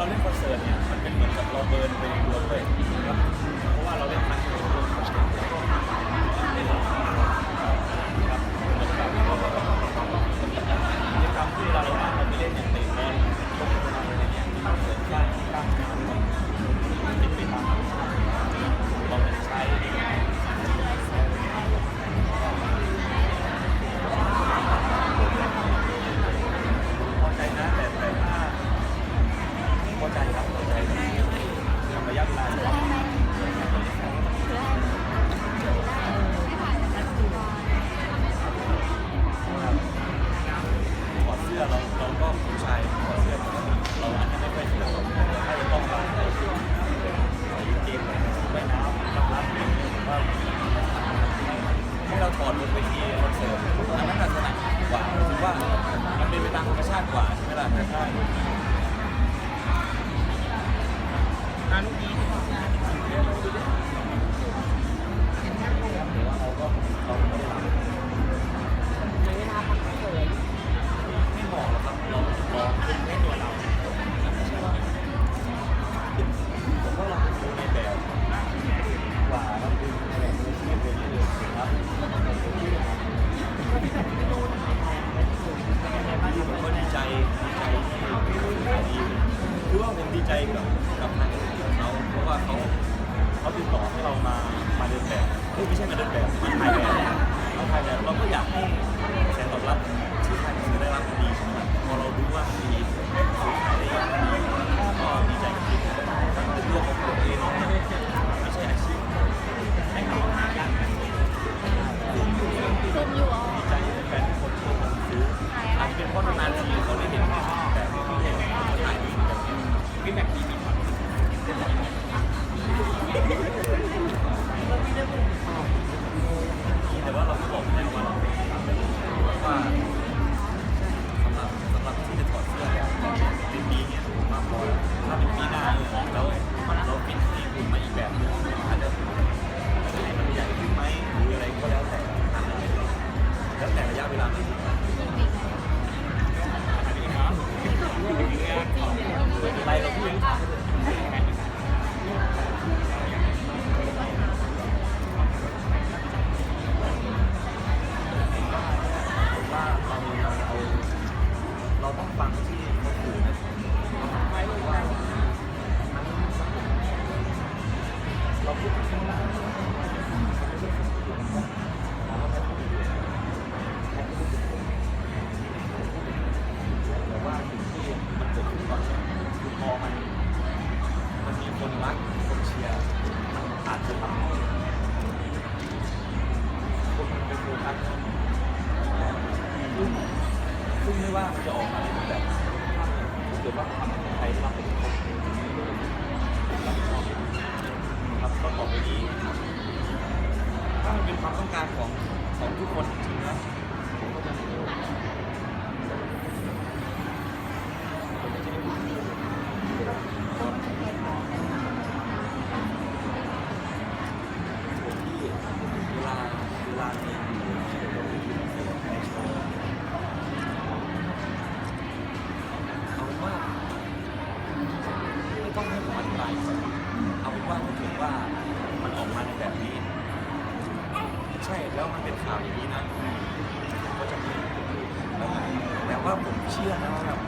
เราเล่นคอนเสิร์ตเนี่ยมันเป็นเหมือนกับเราเบิร์นไปในตัวด้วยเพราะว่าเราเล่นครั้ง การลูกนี้ Yeah. ช่แล้วมันเป็นข่าวอย่างนี้นะผมก็จะมีแต่ว่าผมเชื่อนะว่าแบบ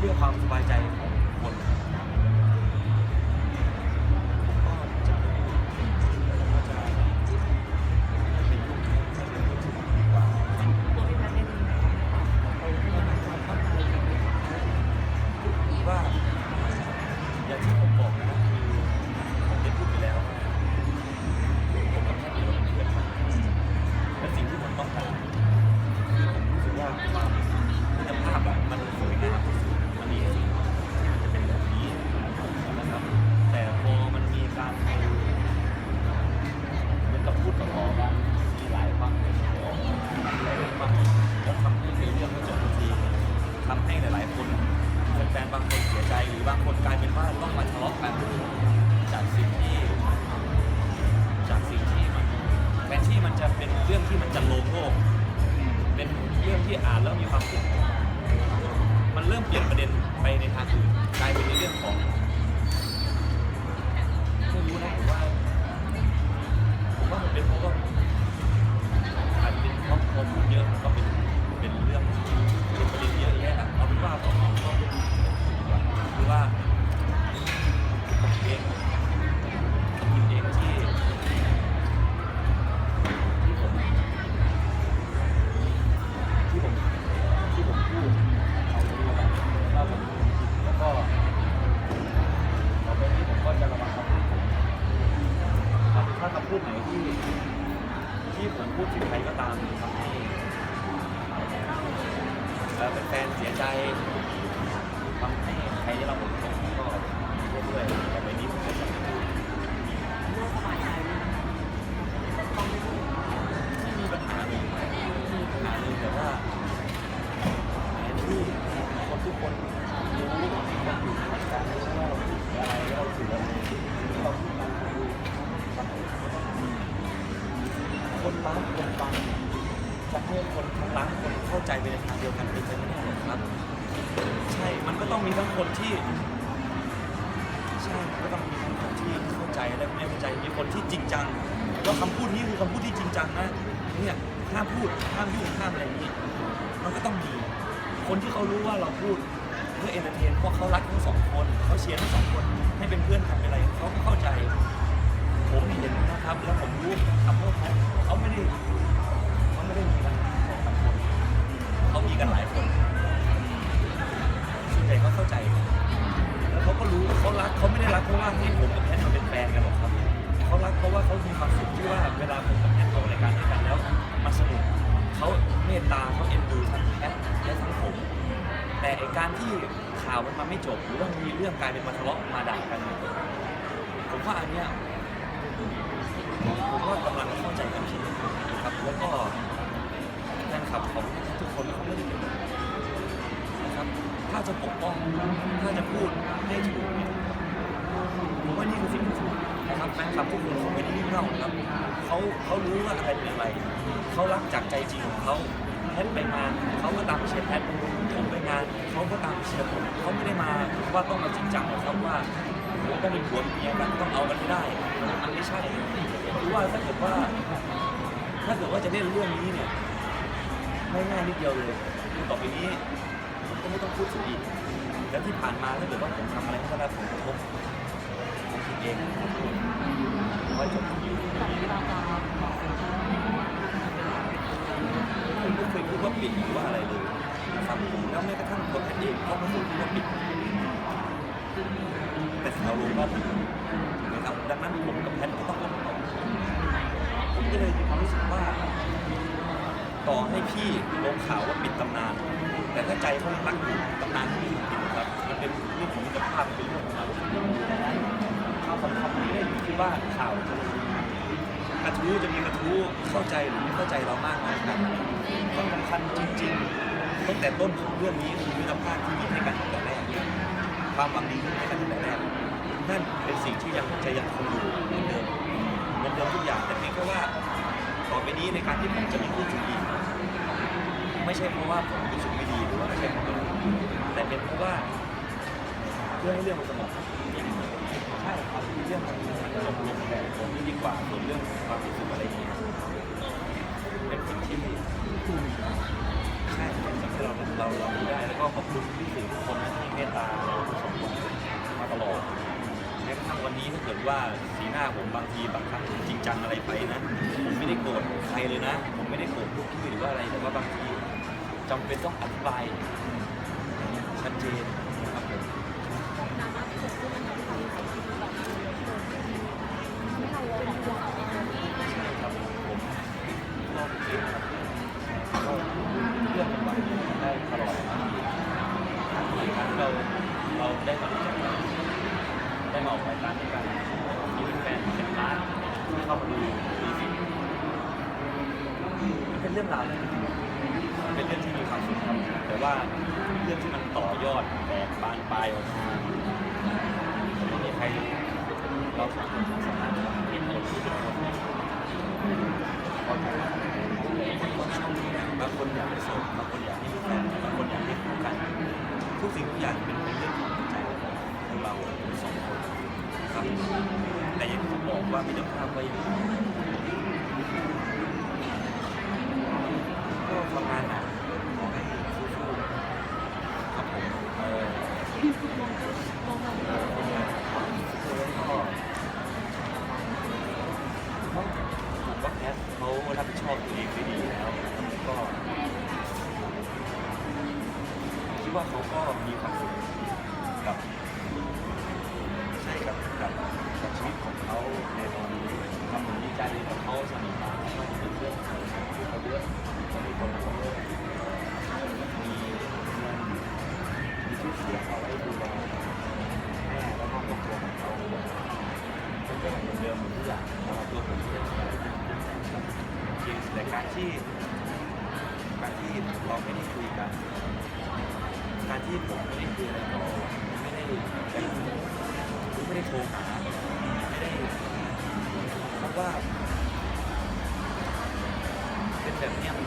เพื่อความสบายใจ จะเป็นเรื่องที่มันจะโลงโลก เป็นเรื่องที่อ่านแล้วมีความสุขมันเริ่มเปลี่ยนประเด็นไปในทางอื่นกลายเป็นในเรื่องของ ใจมีคนที่จริงจังว่าคำพูดนี้คือคำพูดที่จริงจังนะเนี่ยห้ามพูดห้ามยุ่งห้ามอะไรอย่างนี้ มันก็ต้องมี คนที่เขารู้ว่าเราพูดเพื่อเอนเตอร์เทนเพราะเขารักทั้งสองคนเขาเชียร์ทั้งสองคนให้เป็นเพื่อนกันอะไรเขาก็เข้าใจ ผมเห็นนะครับแล้วผมรู้คำว่าเขาเขาไม่ได้เขาไม่ได้มีกันสองสามคนเขามีกันหลายคนส่วนใหญ่เขาเข้าใจแล้วเขาก็รู้เขารักเขาไม่ได้รักเพราะว่าให้ผมกับแพทย์มาเป็นแฟนกันหรอกครับ เขารักเพราะว่าเขามีความสุขที่ว่าเวลาผมกับแพทย์ทำรายการด้วยกันแล้วมันสนุกเขาเมตตาเขาเอ็นดูทั้งแพทย์และทั้งผม แต่ไอการที่ข่าวมันมาไม่จบหรือว่ามีเรื่องกลายเป็นมาทะเลาะมาด่ากัน ผมว่าอันเนี้ยผมว่ากำลังเข้าใจกันผิดนะครับแล้วก็แฟนคลับของทุกคนเขาไม่ได้เป็นแบบนั้นนะครับถ้าจะปกป้องถ้าจะพูดให้ถูกเนี่ยผมว่านี่คือสิ่งที่ถูกนะ ครับแฟนคลับทุกคนเขาไม่ได้ยิ่งเล่าครับเขาเขารู้ว่าอะไรเป็นอะไรเขารักจากใจจริงของเขาแพทไปงานเขาก็ตามเชียร์แพทผมไปงานำงานเขาก็ตามเชียร์ผมเขาไม่ได้มาว่าต้องมาจริงจังหรอกครับว่าโอ้ต้องเป็นผัวเมียกันต้องเอากันให้ได้มันไม่ใช่คือว่าถ้าเกิดว่า ถ้าเกิดว่าจะเล่นเรื่องนี้เนี่ยง่ายๆนิดเดียวเลยต่อไปนี้ผมก็ไม่ต้องพูดถึงอีกแล้วที่ผ่านมาถ้าเกิดว่าผมทำอะไรให้ได้รับผลกระทบผมผิดเอง ว่าจบอยู่แต่เราจะบอกเลยว่าผมไม่เคยพูดว่าปิดหรือว่าอะไรเลยนะครับแล้วแม้กระทั่งตัวแพทย์เองก็ไม่เคยพูดว่าปิด แต่ข่าวลงว่าผิดนะครับดังนั้นผมกับแพทก็ต้องรับผิดชอบผมก็เลยมีความรู้สึกว่า ต่อให้พี่ลงข่าวว่าปิดตำนาน แต่ถ้าใจเขายังรักอยู่ตำนานที่ไม่ผิดนะครับมันเป็นเรื่องของมิตรภาพเป็นเรื่องของความรู้สึกข่าวสำคัญไม่ได้อยู่ที่ว่าข่าว ทู้จะมีกระทู้เข้าใจหรือไม่เข้าใจเรามากน้อยขนาดไหนความสำคัญจริงๆตั้งแต่ต้นของเรื่องนี้คือมิตรภาพที่มีให้กันตั้งแต่แรกความหวังดีที่ให้กันตั้งแต่แรกนั่นเป็นสิ่งที่ยังจะยังคงอยู่เหมือนเดิมเหมือนเดิมทุกอย่างแต่เพียงแค่ว่าต่อไปนี้ในการที่ผมจะมีพูดถึงอีไม่ใช่เพราะว่าผมรู้สึกไม่ดีหรือว่าไม่ใช่เพราะอะไรแต่เป็นเพราะว่าเพื่อให้เรื่องมันสงบ ใช่ครับเรื่องมันมันจะลงลงแบบผมนี่ดีกว่าส่วนเรื่องความรู้สึกอะไรอย่างเงี้ยเป็นสิ่งที่ใช่เป็นสิ่งที่เราเราเราได้แล้วก็ขอบคุณที่สื่อทุกคนนที่เมตตาเราทั้งสองคนมาตลอดแม้กระทั่งวันนี้ถ้าเกิดว่าสีหน้าผมบางทีบางครั้งผมจริงจังอะไรไปนะผมไม่ได้โกรธใครเลยนะ ผมไม่ได้โกรธพวกพี่หรือว่าอะไรแต่ว่าบางทีจำเป็นต้องอธิบายชัดเจน เป็นเรื่องราวที่เป็นเรื่องที่มีความสุขครับแต่ว่าเรื่องที่มันต่อยอดแตกบานปลายออกมาไม่มีใครเราสองคนสามารถเห็นผลที่เป็นคนบางคนอยากให้โสดบางคนอยากให้มีแฟนบางคนอยากให้คู่กัน ทุกสิ่งทุกอย่างเป็นเรื่องของใจของเราสองคนครับแต่ยังบอกว่าไมิตรภาพก็ยังอยู่ก็ ทรหาไม่ได้เพราะว่า เป็นแบบเนี้ยมัน